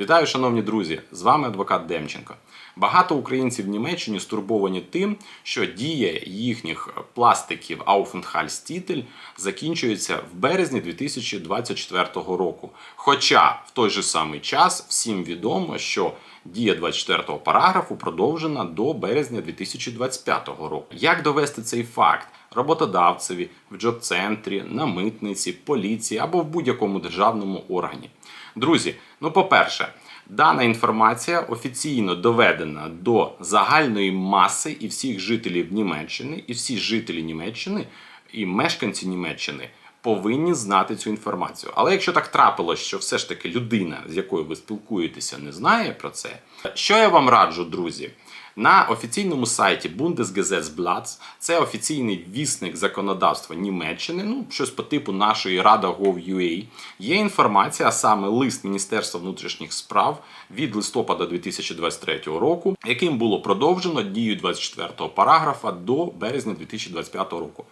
Вітаю, шановні друзі! З вами адвокат Демченко. Багато українців в Німеччині стурбовані тим, що дія їхніх пластиків Aufenthaltstitel закінчується в березні 2024 року. Хоча в той же самий час всім відомо, що дія 24 параграфу продовжена до березня 2025 року. Як довести цей факт? Роботодавцеві, в джоб-центрі, на митниці, поліції або в будь-якому державному органі. Друзі, ну по-перше, дана інформація офіційно доведена до загальної маси і всіх жителів Німеччини, і всі жителі Німеччини і мешканці Німеччини. Повинні знати цю інформацію. Але якщо так трапилось, що все ж таки людина, з якою ви спілкуєтеся, не знає про це, що я вам раджу, друзі? На офіційному сайті Bundesgesetzblatt, це офіційний вісник законодавства Німеччини, ну щось по типу нашої Рада Gov.ua, є інформація, а саме лист Міністерства внутрішніх справ від листопада 2023 року, яким було продовжено дію 24 параграфа до березня 2025 року.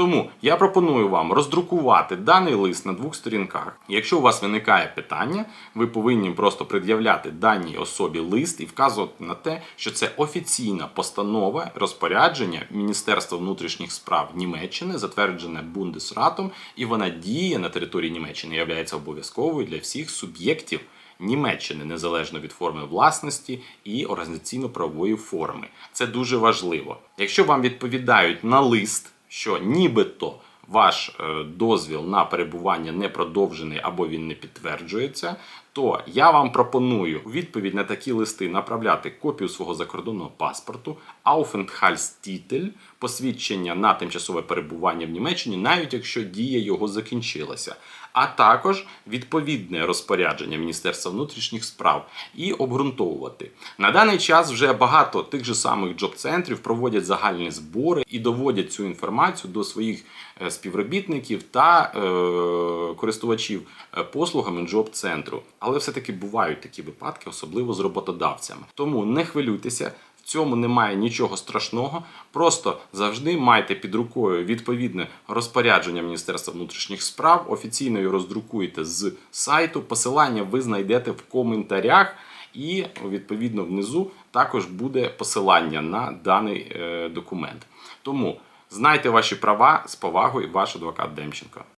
Тому я пропоную вам роздрукувати даний лист на двох сторінках. Якщо у вас виникає питання, ви повинні просто пред'являти даній особі лист і вказувати на те, що це офіційна постанова розпорядження Міністерства внутрішніх справ Німеччини, затверджене Бундесратом, і вона діє на території Німеччини, є обов'язковою для всіх суб'єктів. Німеччини незалежно від форми власності і організаційно-правової форми. Це дуже важливо. Якщо вам відповідають на лист, що нібито ваш е, дозвіл на перебування не продовжений або він не підтверджується, то я вам пропоную у відповідь на такі листи направляти копію свого закордонного паспорту, Aufenthaltstitel, посвідчення на тимчасове перебування в Німеччині, навіть якщо дія його закінчилася, а також відповідне розпорядження Міністерства внутрішніх справ і обґрунтовувати. На даний час вже багато тих же самих джоб-центрів проводять загальні збори і доводять цю інформацію до своїх е, співробітників та е, користувачів е, послугами джоб-центру. Але все-таки бувають такі випадки, особливо з роботодавцями. Тому не хвилюйтеся. В цьому немає нічого страшного. Просто завжди майте під рукою відповідне розпорядження Міністерства внутрішніх справ. Офіційно його роздрукуйте з сайту. Посилання ви знайдете в коментарях, і відповідно внизу також буде посилання на даний е, документ. Тому знайте ваші права з повагою, ваш адвокат Демченко.